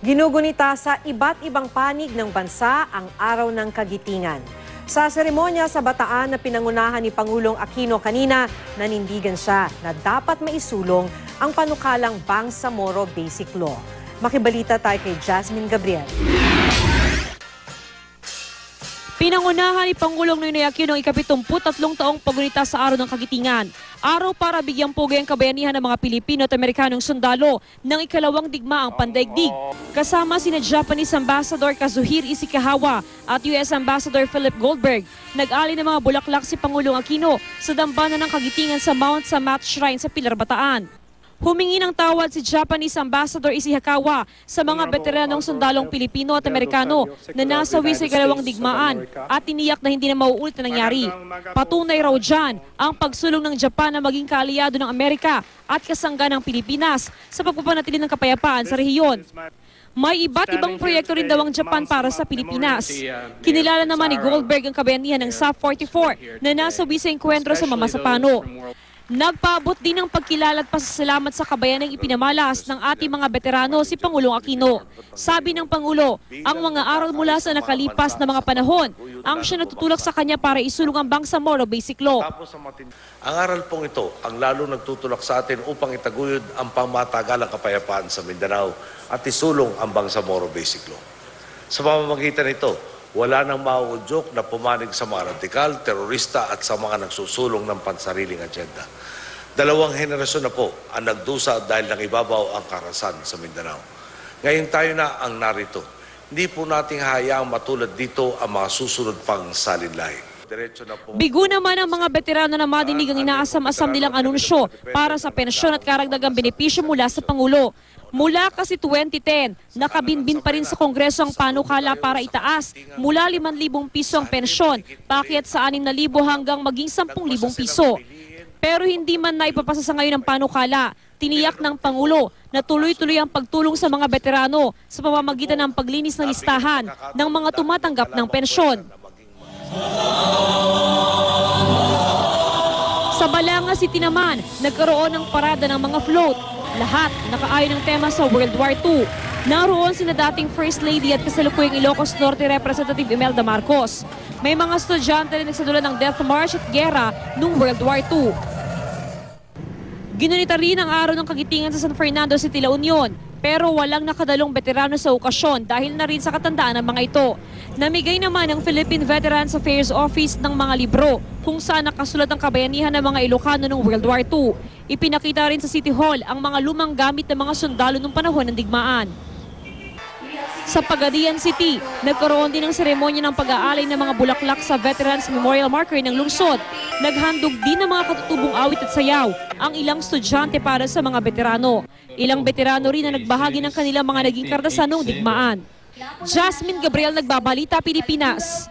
Ginugunita sa iba't ibang panig ng bansa ang Araw ng Kagitingan. Sa seremonya sa Bataan na pinangunahan ni Pangulong Aquino kanina, nanindigan siya na dapat maisulong ang panukalang Bangsamoro Basic Law. Makibalita tayo kay Jasmine Gabriel. Pinangunahan ni Pangulong Noynoy Aquino ang ikapitumputtatlong taong pagunita sa Araw ng Kagitingan. Araw para bigyang pugay ang kabayanihan ng mga Pilipino at Amerikanong sundalo ng ikalawang digmaang pandaigdig. Kasama sina Japanese Ambassador Kazuhir Ishikawa at US Ambassador Philip Goldberg. Nag-ali ng mga bulaklak si Pangulong Aquino sa dambana ng Kagitingan sa Mount Samat Shrine sa Pilar, Bataan. Humingi ng tawad si Japanese Ambassador Ishikawa sa mga veteranong sundalong Pilipino at Amerikano na nasawi sa ikalawang digmaan at tiniyak na hindi na mauulit na nangyari. Patunay raw dyan ang pagsulong ng Japan na maging kaalyado ng Amerika at kasangga ng Pilipinas sa pagpapanatili ng kapayapaan sa rehiyon. May iba't ibang proyekto rin daw ang Japan para sa Pilipinas. Kinilala naman ni Goldberg ang kabayanihan ng SAP-44 na nasawi sa enkwentro sa Mamasapano. Nagpaabot din ng pagkilala at pasasalamat sa kabayanang ipinamalas ng ating mga veterano si Pangulong Aquino. Sabi ng Pangulo, ang mga aral mula sa nakalipas na mga panahon ang siya natutulak sa kanya para isulong ang Bangsamoro Basic Law. Ang aral pong ito ang lalo nagtutulak sa atin upang itaguyod ang pangmatagalang kapayapaan sa Mindanao at isulong ang Bangsamoro Basic Law. Sa pamamagitan nito, wala nang mauudyok na pumanig sa mga radikal, terorista at sa mga nagsusulong ng pansariling agenda. Dalawang henerasyon na po ang nagdusa dahil nangibabaw ang karasan sa Mindanao. Ngayon tayo na ang narito. Hindi po nating hayaang matulad dito ang mga susunod pang salinlahi. Na po. Bigo naman ang mga veterano na madinig ang inaasam-asam nilang anunsyo para sa pensyon at karagdagang benepisyo mula sa Pangulo. Mula kasi 2010, nakabinbin pa rin sa Kongreso ang panukala para itaas mula 5,000 piso ang pensyon, pakyat sa 6,000 hanggang maging 10,000 piso. Pero hindi man na ipapasa sa ngayon ang panukala, tiniyak ng Pangulo na tuloy-tuloy ang pagtulong sa mga veterano sa pamamagitan ng paglinis ng listahan ng mga tumatanggap ng pensyon. Sa Balanga City naman, nagkaroon ng parada ng mga float. Lahat nakaayon ng tema sa World War II. Naroon sina dating First Lady at kasalukuyang Ilocos Norte Representative Imelda Marcos. May mga estudyante rin nagsadula ng Death March at gera noong World War II. Ginunita rin ang araw ng kagitingan sa San Fernando City, La Union. Pero walang nakadalong veterano sa okasyon dahil na rin sa katandaan ng mga ito. Namigay naman ng Philippine Veterans Affairs Office ng mga libro kung saan nakasulat ang kabayanihan ng mga Ilocano noong World War II. Ipinakita rin sa City Hall ang mga lumang gamit ng mga sundalo noong panahon ng digmaan. Sa Pagadian City, nagkaroon din ng seremonya ng pag-aalay ng mga bulaklak sa Veterans Memorial Marker ng lungsod. Naghandog din ng mga katutubong awit at sayaw ang ilang estudyante para sa mga veterano. Ilang veterano rin na nagbahagi ng kanilang mga naging kardasan noong digmaan. Jasmine Gabriel, Nagbabalita, Pilipinas.